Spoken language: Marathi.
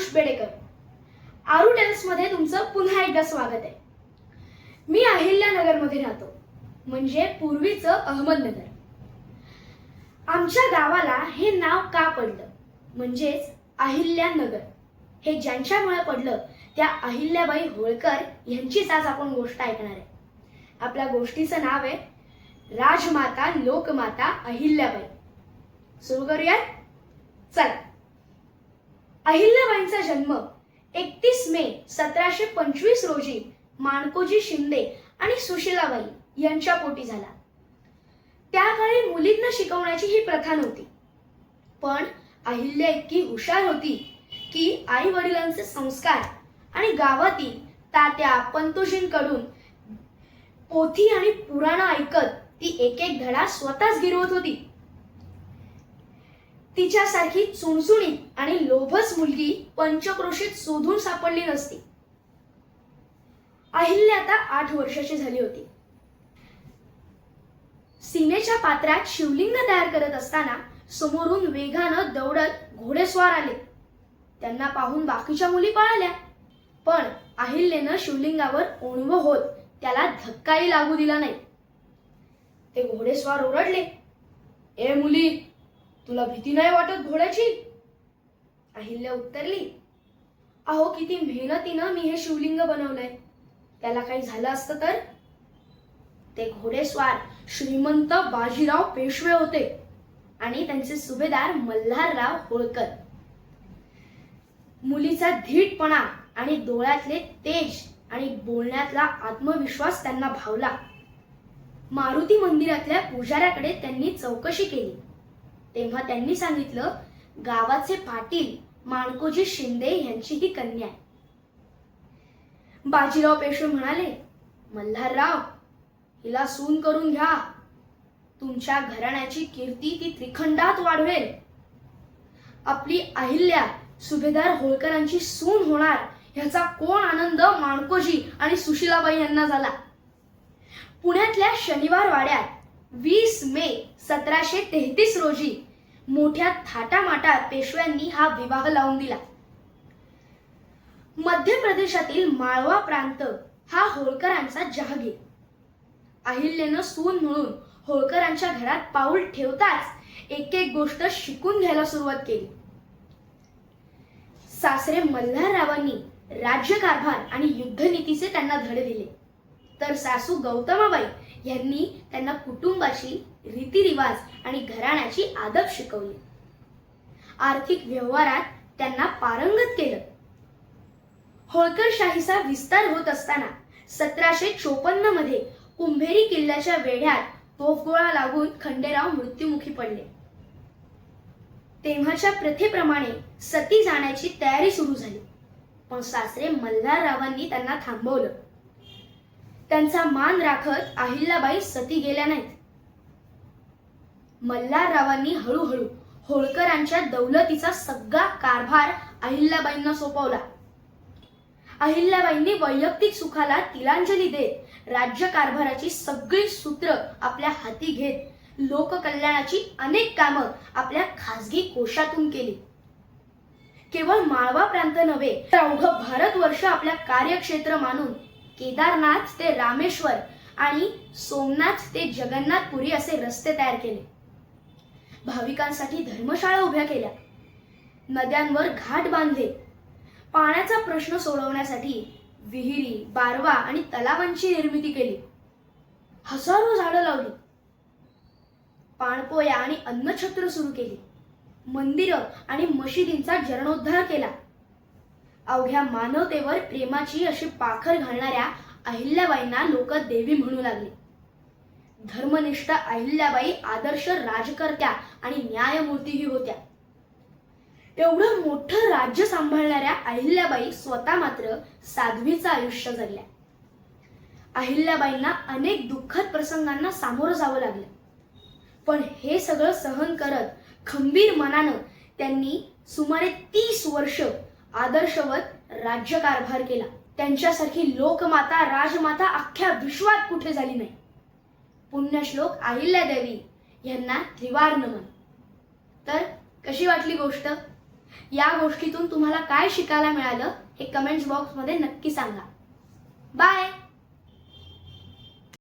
आरुष बेडेकर. आरू टेरेसमध्ये तुमचं पुन्हा एकदा स्वागत आहे. मी अहिल्यानगरमध्ये राहतो. म्हणजे पूर्वीचं अहमदनगर. आमच्या गावाला हे नाव का पडलं? म्हणजेच अहिल्यानगर. हे ज्यांच्यामुळे पडलं त्या अहिल्याबाई होळकर यांचीच आज आपण गोष्ट ऐकणार आहे. आपल्या गोष्टीचं नाव आहे राजमाता लोकमाता अहिल्याबाई. सुरू करूयात? चला. अहिल्याबाईंचा जन्म एकतीस मे सतराशे पंचवीस रोजी माणकोजी शिंदे आणि सुशीलाबाई यांच्या पोटी झाला. त्या काळी मुलींना शिकवण्याची ही प्रथा नव्हती. पण अहिल्या इतकी हुशार होती की आई वडिलांचे संस्कार आणि गावातील तात्या पंतोजींकडून पोथी आणि पुराणं ऐकत ती एक एक धडा स्वतःच गिरवत होती. तिच्यासारखी चुणचुणीत आणि लोभस मुलगी पंचक्रोशीत शोधून सापडली नसती. अहिल्या आता आठ वर्षाची झाली होती. सीमेच्या पात्रात शिवलिंग तयार करत असताना समोरून वेगानं दौडत घोडेस्वार आले. त्यांना पाहून बाकीच्या मुली पळाल्या. पण अहिल्यानं शिवलिंगावर ओणव होत त्याला धक्काही लागू दिला नाही. ते घोडेस्वार ओरडले ए मुली तुला भीती नाही वाटत घोड्याची? अहिल्या उत्तरली अहो किती मेहनतीनं मी हे शिवलिंग बनवलंय. त्याला काही झालं असतं तर? ते घोडेस्वार श्रीमंत बाजीराव पेशवे होते आणि त्यांचे सुभेदार मल्हारराव होळकर. मुलीचा धीटपणा आणि डोळ्यातले तेज आणि बोलण्यातला आत्मविश्वास त्यांना भावला. मारुती मंदिरातल्या पुजाऱ्याकडे त्यांनी चौकशी केली. तेव्हा त्यांनी सांगितलं गावाचे पाटील माणकोजी शिंदे यांची ही कन्या आहे. बाजीराव पेशवे म्हणाले मल्हारराव हिला सून करून घ्या. तुमच्या घराण्याची कीर्ती ती त्रिखंडात वाढवेल. आपली अहिल्या सुभेदार होळकरांची सून होणार ह्याचा कोण आनंद माणकोजी आणि सुशीलाबाई यांना झाला? पुण्यातल्या शनिवार वाड्यात वीस मे सतराशे तेहतीस रोजी मोठ्या थाटामाटात पेशव्यांनी हा विवाह लावून दिला. मध्य प्रदेशातील माळवा प्रांत हा होळकरांचा जहागीर. अहिल्यानं सून म्हणून होळकरांच्या घरात पाऊल ठेवताच एक एक गोष्ट शिकून घ्यायला सुरुवात केली. सासरे मल्हाररावांनी राज्यकारभार आणि युद्धनीतीचे त्यांना धडे दिले. तर सासू गौतमाबाई यांनी त्यांना कुटुंबाची रीतिरिवाज आणि घराण्याची आदब शिकवली. आर्थिक व्यवहारात त्यांना पारंगत केलं. होळकरशाहीचा विस्तार होत असताना सतराशे चोपन्नमध्ये कुंभेरी किल्ल्याच्या वेढ्यात तोफगोळा लागून खंडेराव मृत्युमुखी पडले. तेव्हाच्या प्रथेप्रमाणे सती जाण्याची तयारी सुरू झाली. पण सासरे मल्हाररावांनी त्यांना थांबवलं. त्यांचा मान राखत अहिल्याबाई सती गेल्या नाहीत. मल्हाररावांनी हळूहळू होळकरांच्या दौलतीचा सगळा कारभार अहिल्याबाईंना सोपवला. अहिल्याबाईंनी वैयक्तिक सुखाला तिलांजली देत राज्यकारभाराची सगळी सूत्र आपल्या हाती घेत लोककल्याणाची अनेक कामं आपल्या खासगी कोशातून केली. केवळ माळवा प्रांत नव्हे तर अवघं भारतवर्ष आपल्या कार्यक्षेत्र मानून केदारनाथ ते रामेश्वर आणि सोमनाथ ते जगन्नाथपुरी असे रस्ते तयार केले. भाविकांसाठी धर्मशाळा उभ्या केल्या. नद्यांवर घाट बांधले. पाण्याचा प्रश्न सोडवण्यासाठी विहिरी बारवा आणि तलावांची निर्मिती केली. हजारो झाडं लावली. पाणपोया आणि अन्नछत्र सुरू केली. मंदिरं आणि मशिदींचा जीर्णोद्धार केला. अवघ्या मानवतेवर प्रेमाची अशी पाखर घालणाऱ्या अहिल्याबाईंना लोक देवी म्हणू लागले. धर्मनिष्ठ अहिल्याबाई आदर्श राजकर्त्या आणि न्यायमूर्तीही होत्या. एवढं मोठं राज्य सांभाळणाऱ्या अहिल्याबाई स्वतः मात्र साध्वीचं आयुष्य जगल्या. अहिल्याबाईंना अनेक दुःखद प्रसंगांना सामोरं जावं लागलं. पण हे सगळं सहन करत खंबीर मनानं त्यांनी सुमारे तीस वर्ष आदर्शवत राज्यकारभार केला. त्यांच्यासारखी लोकमाता राजमाता अख्ख्या विश्वात कुठे झाली नाही? पुण्यश्लोक अहिल्यादेवी यांना त्रिवार नमन. तर कशी वाटली गोष्ट? या गोष्टीतून तुम्हाला काय शिकायला मिळालं हे कमेंट्स बॉक्समध्ये नक्की सांगा. बाय